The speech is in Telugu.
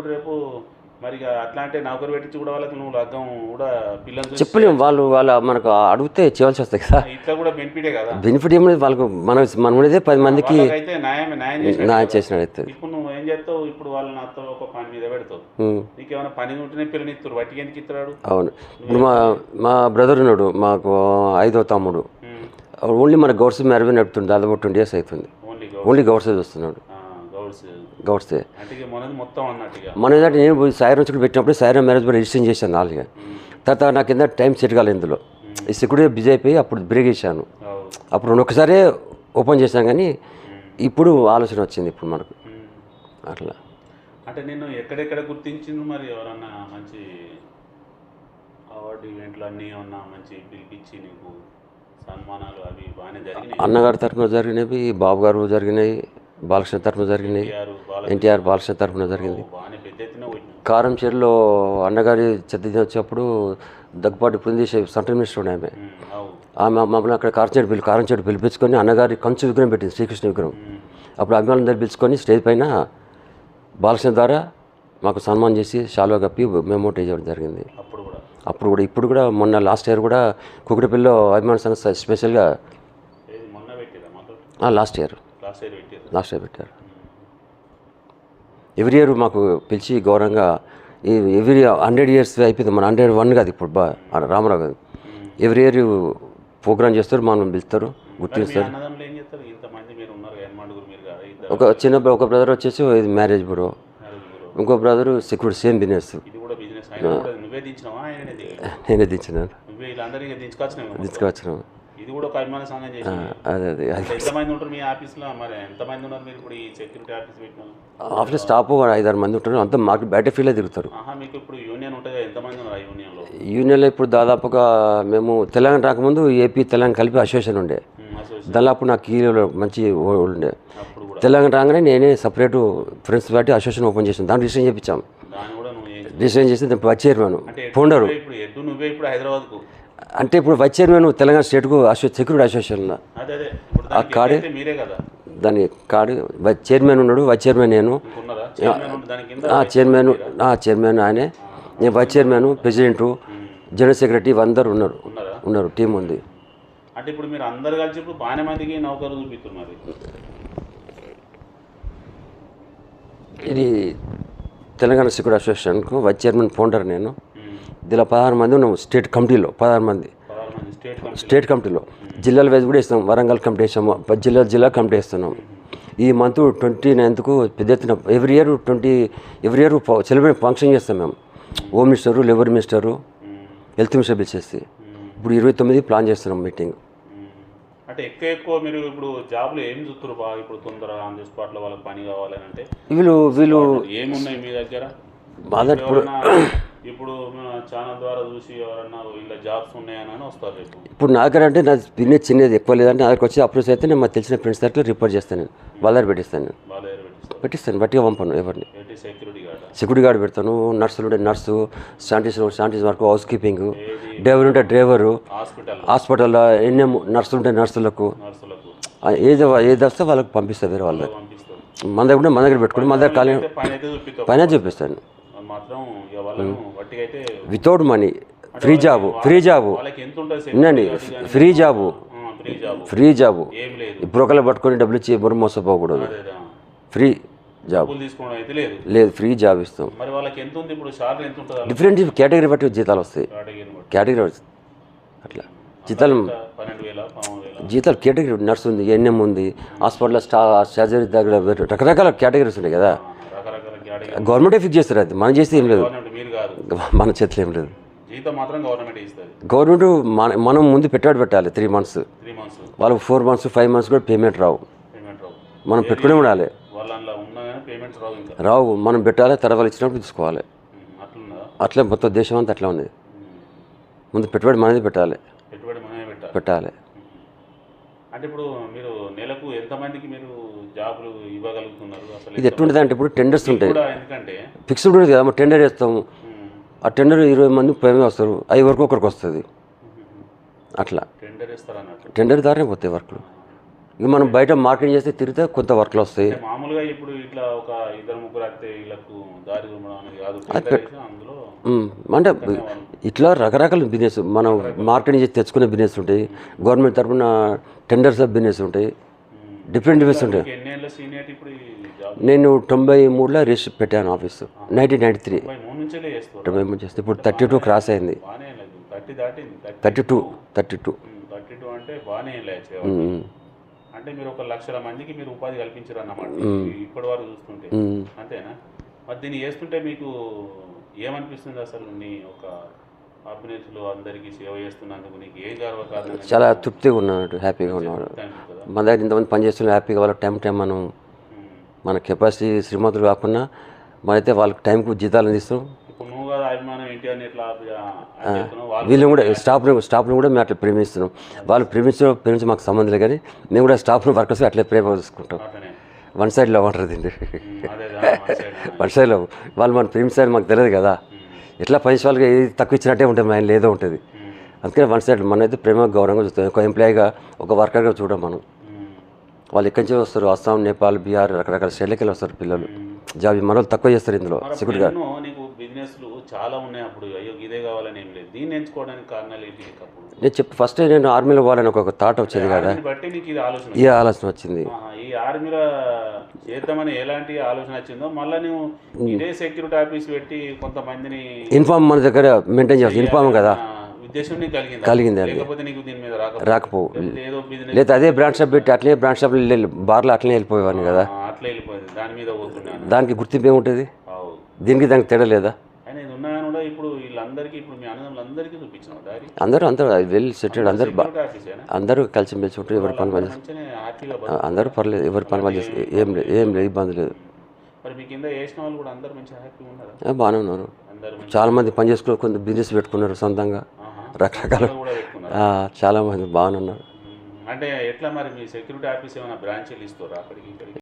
ఇప్పుడు రేపు మరి ఇక అట్లా అంటే నౌకరు పెట్టించి కూడా వాళ్ళకి నువ్వు లగ్గం కూడా పిల్లలు చెప్పలేము వాళ్ళు వాళ్ళ మనకు అడిగితే చేయవలసి వస్తుంది కదా. ఇట్లా కూడా బెనిఫిటే కదా. బెనిఫిట్ ఏమైనా వాళ్ళకు మనం మనం ఉండేదే పది మందికి అయితే న్యాయం న్యాయం చేసి నా చేసినట్టు అవుతుంది ఇప్పుడు నువ్వు ఏం చేస్తావు? ఇప్పుడు వాళ్ళ నాతో ఒక పని మీద పెడతావు. ఉమ్, నీకేమైనా పని ఉంటేనే పిల్లని ఇస్తారు వట్టికి ఎందుకు ఇస్తున్నాడు అవును. ఇప్పుడు మా మా బ్రదర్ ఉన్నాడు. మాకు ఐదో తమ్ముడు. ఓన్లీ మన గౌడ్స్ మ్యారేజ్ నడుపుతుంది దాదాపు ట్వంటీ ఇయర్స్ అవుతుంది. ఓన్లీ గౌడ్సే. చూస్తున్నాడు గౌడ్స్. మన ఏంటంటే నేను పోయి సాయిరం చుట్టూ పెట్టినప్పుడు సాయిరం మ్యారేజ్ కూడా రిజిస్టర్ చేశాను నాలుగు. తర్వాత నాకు కింద టైం సెట్ కాలేదు ఇందులో. ఈ సెక్యూరిటీ బిజీ అయిపోయి అప్పుడు బ్రేక్ చేశాను. అప్పుడు ఒక్కసారే ఓపెన్ చేశాను కానీ ఇప్పుడు ఆలోచన వచ్చింది ఇప్పుడు మనకు. అట్లా. అంటే నిన్ను ఎక్కడెక్కడ గుర్తించింది మరి ఎవరన్నా మంచి అవార్డు ఈవెంట్లు అన్నీ ఏమన్నా మంచి పిలిపించి నీకు సన్మానాలు అవి బాగానే జరిగినాయి? అన్నగారి తరఫున జరిగినవి బాబు గారు జరిగినాయి బాలకృష్ణ తరఫున జరిగినాయి ఎన్టీఆర్ బాల ఎన్టీఆర్ బాలకృష్ణ తరఫున జరిగింది కారం చెరులో అన్నగారి చెత్త వచ్చినప్పుడు దగ్గుపాటి పుందేశ్ సెంట్రల్ మినిస్టర్ ఉండే ఆమె. ఆమె మమ్మల్ని అక్కడ కారంచేడు పిలి కారంచేడు పిలిపించుకొని అన్నగారి కంచు విగ్రహం పెట్టింది శ్రీకృష్ణ విగ్రహం. అప్పుడు అభిమానులందరూ పిలుచుకొని స్టేజ్ పైన బాలకృష్ణ ద్వారా మాకు సన్మానం చేసి షాల్వా కప్పి మెమోట్ చేయడం జరిగింది. అప్పుడు కూడా? ఇప్పుడు కూడా మొన్న లాస్ట్ ఇయర్ కూడా కుకుడిపల్లిలో అభిమాన సంస్థ స్పెషల్గా లాస్ట్ ఇయర్. లాస్ట్ ఇయర్ పెట్టారు. ఎవ్రీ ఇయర్ మాకు పిలిచి గౌరవంగా ఈ ఎవ్రీ హండ్రెడ్ ఇయర్స్ అయిపోయింది. మన హండ్రెడ్ వన్ కాదు ఇప్పుడు బా రామారావు గారు. ఎవ్రీ ఇయర్ ప్రోగ్రామ్ చేస్తారు మనం పిలుస్తారు గుర్తిస్తారు. కదా కదా ఒక చిన్న ఒక బ్రదర్ వచ్చేసి ఇది మ్యారేజ్ బ్రో. ఇంకో బ్రదర్ సెక్యూరిటీ సేమ్ బిజినెస్. నేనే దించినాను. తీసుకొచ్చినాం ఇది కూడా ఒక అభిమాన సంఘం చేసి అదే అదే అది. ఎంతమంది ఉంటారు మీ ఆఫీస్లో? మరి ఎంతమంది ఉన్నారు మీరు ఇప్పుడు ఈ సెక్యూరిటీ ఆఫీస్ పెట్టిన? ఆఫీస్ స్టాఫ్ ఐదారు మంది ఉంటారు. అంతా మాకు బయట ఫీల్డ్ తిరుగుతారు. మీకు ఇప్పుడు యూనియన్ ఉంటుంది ఎంతమంది ఉన్నారు యూనియన్లో? యూనియన్లో ఇప్పుడు దాదాపుగా మేము తెలంగాణ రాకముందు ఏపీ తెలంగాణ కలిపి అసోసియేషన్ ఉండే. దానిలో అప్పుడు నాకు కీలో మంచి ఉండే. తెలంగాణ రాగానే నేనే సపరేట్ ఫ్రెండ్స్ బట్టి అసోసియేషన్ ఓపెన్ చేసాను. దాన్ని రిజిస్ట్రేషన్ చేయించాం దాన్ని కూడా నువ్వు ఏం రిజిస్ట్రేషన్ చేసి అంటే ఎటు ఫౌండరు నువ్వే ఇప్పుడు ఎటు నువ్వే ఇప్పుడు హైదరాబాద్కు. అంటే ఇప్పుడు వైస్ చైర్మన్ తెలంగాణ స్టేట్కు అసో సెక్యూరిటీ అయితే మీరే కదా. దాని వైస్ చైర్మన్ ఉన్నాడు వైస్ చైర్మన్ నేను. చైర్మన్ ఆ చైర్మన్ ఆ చైర్మన్ ఆయనే. నేను vice chairman president general secretary అందరు ఉన్నారు. ఉన్నారా? టీం ఉంది. అంటే ఇప్పుడు మీరు అందరు కలిసి ఇప్పుడు బాగానే మందికి నౌకరు చూపిస్తున్నారు ఇది తెలంగాణ సెక్యూరిటీ అసోసియేషన్కు వైస్ చైర్మన్ ఫౌండర్ నేను. దీనిలో పదహారు మంది ఉన్నాము స్టేట్ కమిటీలో పదహారు మంది స్టేట్ కమిటీ స్టేట్ కమిటీలో జిల్లాల వైజ్ కూడా ఇస్తాం వరంగల్ కమిటీ వేసాము పది జిల్లా జిల్లా కమిటీ ఇస్తున్నాం ఈ మంత్ ట్వంటీ నైన్త్కు పెద్ద ఎత్తున every year twenty every year celebrate function చేస్తాం మేము home minister labour minister. Health minister పిలిచేసి. ఇప్పుడు ఇరవై తొమ్మిది ప్లాన్ చేస్తున్నాం మీటింగ్. అంటే ఎక్కువ ఎక్కువ మీరు ఇప్పుడు జాబ్లు ఏం చూస్తారు బాగా ఇప్పుడు తొందర ఆన్ ది స్పాట్లో వాళ్ళకి పని కావాలని అంటే వీళ్ళు వీళ్ళు ఏమున్నాయి మీ దగ్గర బాగా ఇప్పుడు ఇప్పుడు ఛానల్ ద్వారా చూసి ఎవరన్నా ఇలా జాబ్స్ ఉన్నాయని వస్తారు రేపు. ఇప్పుడు నా దగ్గర అంటే నా బిజినెస్ చిన్నది ఎక్కువ లేదంటే నా దగ్గరకు వచ్చి అప్రోచ్ అయితే నేను మాకు తెలిసిన ఫ్రెండ్స్ దగ్గర రిపోర్ట్ చేస్తాను. నేను వాళ్ళ దగ్గర పెట్టిస్తాను పెట్టిస్తాను. బట్టిగా పంపను ఎవరిని. సెక్యూరిటీ గార్డ్ పెడతాను. నర్సులు ఉంటే నర్సు శానిటైజర్ శానిటైజర్ వరకు హౌస్ కీపింగ్ డ్రైవర్ ఉంటే డ్రైవరు హాస్పిటల్. హాస్పిటల్లో ఎన్ఎం నర్సులు ఉంటే నర్సులకు ఏది ఏది వస్తే వాళ్ళకి పంపిస్తారు వేరే వాళ్ళకి. మన దగ్గర ఉంటే మన దగ్గర పెట్టుకుని మన దగ్గర ఖాళీ పని చూపిస్తాను. మాత్రం అయితే without money free job free job వినండి ఫ్రీ జాబు ఫ్రీ జాబ్ ఇప్పుడు ఒకళ్ళు పట్టుకొని డబ్బులు ఇచ్చి ఎవరు మోసపోకూడదు. ఫ్రీ జాబ్ లేదు. ఫ్రీ జాబ్ ఇస్తాం. డిఫరెంట్ కేటగిరీ బట్టి జీతాలు వస్తాయి. కేటగిరీ. అట్లా. జీతాలు జీతాలు కేటగిరీ నర్స్ ఉంది ఎన్ఎం ఉంది హాస్పిటల్లో స్టా సర్జరీ దగ్గర రకరకాల కేటగిరీస్ ఉన్నాయి కదా. గవర్నమెంటే ఫిక్స్ చేస్తారు అది. మనం చేస్తే ఏం లేదు. మన చేతిలో ఏం లేదు. గవర్నమెంట్ మన మనం ముందు పెట్టుబడి పెట్టాలి. త్రీ మంత్స్ వాళ్ళకి ఫోర్ మంత్స్ ఫైవ్ మంత్స్ కూడా పేమెంట్ రావు. మనం పెట్టుకునే ఉండాలి. రావు మనం పెట్టాలి తర్వాత ఇచ్చినప్పుడు తీసుకోవాలి. అట్లే మొత్తం దేశం అంతా అట్లా ఉంది. ముందు పెట్టుబడి మనది పెట్టాలి. పెట్టాలి. అంటే ఇప్పుడు మీరు నెలకు ఎంతమందికి మీరు జాబులు ఇవ్వగలుగుతున్నారు. ఇది ఎట్లుంటుంది అంటే ఇప్పుడు టెండర్స్ ఉంటాయి. ఎందుకంటే ఫిక్స్డ్ ఉంటుంది కదా టెండర్ వేస్తాము ఉమ్, ఆ టెండర్ ఇరవై మంది ముప్పై మంది వస్తారు. అవి వరకు ఒకరికి వస్తుంది. అట్లా. టెండర్ టెండర్ ద్వారానే పోతాయి వర్క్లు. ఇక మనం బయట మార్కెటింగ్ చేస్తే తిరిగితే కొంత వర్క్లు వస్తాయి. అంటే మామూలుగా ఇప్పుడు ఇట్లా ఒక ఇద్దరు ముగ్గురు వీళ్ళకు దారి అంటే ఇట్లా రకరకాల బిజినెస్ మనం మార్కెటింగ్ చేసి తెచ్చుకునే బిజినెస్ ఉంటాయి. గవర్నమెంట్ తరఫున టెండర్స్ ఆఫ్ బిజినెస్ ఉంటాయి. డిఫరెంట్ బిజినెస్ ఉంటాయి. సీనియర్ ఇప్పుడు నేను తొంభై మూడులో రిజిస్టర్ పెట్టాను ఆఫీస్ నైన్టీన్ నైంటీ త్రీ తొంభై మూడు చేస్తే ఇప్పుడు థర్టీ టూ క్రాస్ అయింది. Thirty two thirty two thirty two అంటే బాగానే అంటే మీరు ఒక లక్షల మందికి మీరు ఉపాధి కల్పించారు అన్నమాట ఇప్పటి వరకు చూస్తుంటే. అంతేనా? మరి దీన్ని చేస్తుంటే మీకు ఏమనిపిస్తుంది అసలు నీ ఒక అభినేతులు అందరికీ సేవ చేస్తున్నందుకు? నీకు ఏం గర్వకారణం? చాలా తృప్తిగా ఉన్నాడు హ్యాపీగా ఉన్నాడు మన దగ్గర ఇంతమంది పనిచేస్తున్న హ్యాపీగా వాళ్ళకి టైం టైం మనం మన కెపాసిటీ శ్రీమంతులు కాకుండా మనైతే వాళ్ళకి టైంకు జీతాలు అందిస్తాం వీళ్ళని కూడా స్టాఫ్ని స్టాఫ్ని కూడా మేము అట్లా ప్రేమిస్తున్నాం. వాళ్ళు ప్రేమించడం ప్రేమించి మాకు సంబంధం లేదు కానీ మేము కూడా స్టాఫ్ని వర్కర్స్ అట్లే ప్రేమ చూసుకుంటాం వన్ సైడ్ లవ్ అంటారు దీన్ని. వన్ సైడ్ లవ్ వాళ్ళు మన ప్రేమించారని మాకు తెలియదు కదా. ఎట్లా పని వాళ్ళకి ఏది తక్కువ ఇచ్చినట్టే ఉంటుంది మన ఏదో ఉంటుంది. అందుకని వన్ సైడ్ మన అయితే ప్రేమ గౌరవంగా చూస్తాం ఒక ఎంప్లాయీగా ఒక వర్కర్గా చూడం మనం. వాళ్ళు ఎక్కడి నుంచి వస్తారు? అస్సాం నేపాల్ బీహార్ రకరకాల స్టేట్లకి వస్తారు పిల్లలు. జాబ్ మన వాళ్ళు తక్కువ చేస్తారు ఇందులో ఎన్నో నీకు బిజినెస్లు చాలా ఉన్నాయి అప్పుడు. అయ్యో ఇదే కావాలని ఏం లేదు. దీన్ని ఎంచుకోవడానికి కారణాలు ఏంటి నీకు అప్పుడు? నేను చెప్పి ఫస్ట్ నేను ఆర్మీలో పోవాలని ఒక థాట్ వచ్చేది కదా. దాన్ని బట్టి నీకు ఇది ఆలోచన ఈ ఆలోచన వచ్చింది. ఆహా, ఈ ఆర్మీలో చేద్దామని ఎలాంటి ఆలోచన వచ్చిందో మళ్ళీ నువ్వు ఇదే సెక్యూరిటీ ఆఫీస్ పెట్టి కొంతమందిని ఇన్ఫామ్ మన దగ్గర మెయింటైన్ చేస్తాం ఇన్ఫామ్ కదా. ఆ, ఉద్దేశం కలిగింది? కలిగింది అది. లేకపోతే నీకు దీని మీద రాకపోతే రాకపో ఏదో బిజినెస్ లేదా అదే బ్రాండ్ షాప్ పెట్టి అట్లే బ్రాండ్ షాప్ బార్లో అట్లనే వెళ్ళిపోయేవాడిని కదా. దానికి గుర్తింపు ఏముంటుంది? దీనికి దానికి తేడా లేదా? అందరూ అందరూ వెల్ సెటిల్డ్ అందరూ అందరూ కలిసి మెలిసి ఉంటారు ఎవరి పని వాళ్ళు అందరూ పర్లేదు ఎవరి పని వాళ్ళు చేస్తారు. ఏం లేదు ఏం లేదు ఇబ్బంది లేదు. మరి మీ కింద చేసిన వాళ్ళు కూడా అందరు మంచిగా హ్యాపీగా ఉన్నారా? ఆ, బాగానే ఉన్నారు. మంచి చాలా మంది పని చేసుకుని కొంత బిజినెస్ పెట్టుకున్నారు సొంతంగా. రకరకాల చాలా మంది బాగానే ఉన్నారు. అంటే ఎట్లా మరి మీ సెక్యూరిటీ ఆఫీస్ ఏమైనా బ్రాంచీలు ఇస్తారా అక్కడికి